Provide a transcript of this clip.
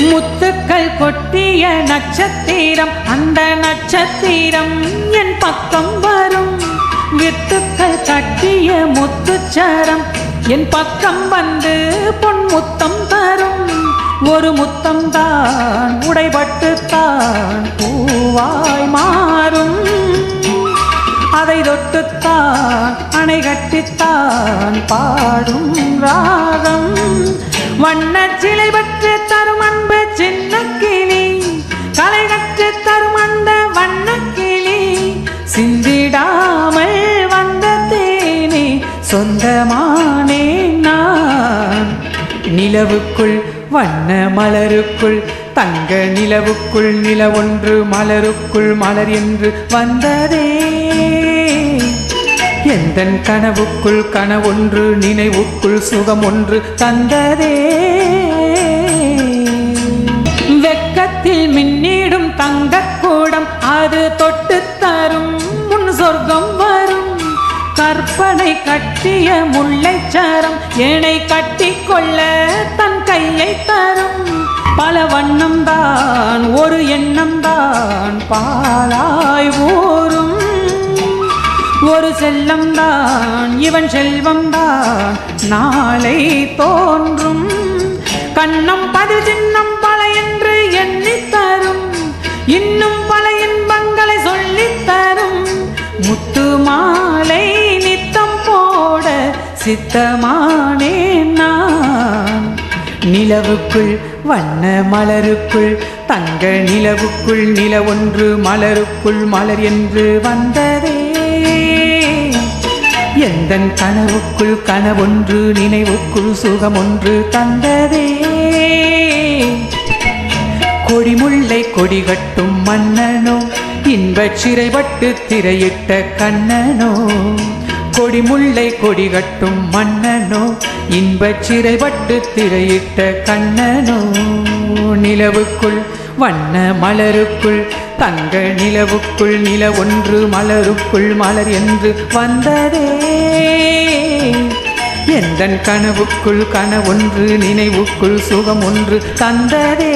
முத்துக்கள் கொட்டிய நட்சத்திரம் அந்த நட்சத்திரம் என் பக்கம் வரும். வித்துக்கள் கட்டிய முத்துச்சரம் என் பக்கம் வந்து பொன் முத்தம் தரும். ஒரு முத்தம் தான் உடைபட்டு தான் பூவாய் மாறும். அதை தொட்டுத்தான் அணை கட்டித்தான் பாடும் ராகம். வண்ண சிலை பற்று தரும் சின்ன கிளி கலை கற்று தரும் அந்த வண்ண கிளி சிந்திடாமல் வந்த தேனே சொந்தமானே நான். நிலவுக்குள் வண்ண மலருக்குள் தங்க நிலவுக்குள் நில ஒன்று மலருக்குள் மலர் என்று வந்ததே. எந்தன் கனவுக்குள் கனவொன்று நினைவுக்குள் சுகம் ஒன்று தந்ததே. உள்ளத்தில் மின்னிடும் தங்கக்கூடம் அது தொட்டு தரும். முன் சொர்க்கம் வரும். கற்பனை கட்டிய முல்லைச்சாரம் ஏனை கட்டிக்கொள்ள தன் கையை தரும். பல வண்ணம் தான் ஒரு எண்ணம் தான் பாலாய் ஊரும் ஒரு செல்லம் தான் இவன் செல்வம் தான் நாளை தோன்றும். கண்ணம் பது சின்னம் சித்தமானே நான். நிலவுக்குள் வண்ண மலருக்குள் தங்க நிலவுக்குள் நில ஒன்று மலருக்குள் மலர் என்று வந்ததே. எந்தன் கனவுக்குள் கனவொன்று நினைவுக்குள் சுகம் ஒன்று தந்ததே. கொடிமுல்லை கொடி கட்டும் மன்னனோ இன்பச் சிறைப்பட்டு திரையிட்ட கண்ணனோ கொடிமுல்லை கொடி கட்டும் மன்னனோ இன்பச் சிறைப்பட்டு திரையிட்ட கண்ணனோ. நிலவுக்குள் வண்ண மலருக்குள் தங்க நிலவுக்குள் நில ஒன்று மலருக்குள் மலர் என்று வந்ததே. எந்த கனவுக்குள் கனவொன்று நினைவுக்குள் சுகம் ஒன்று தந்ததே.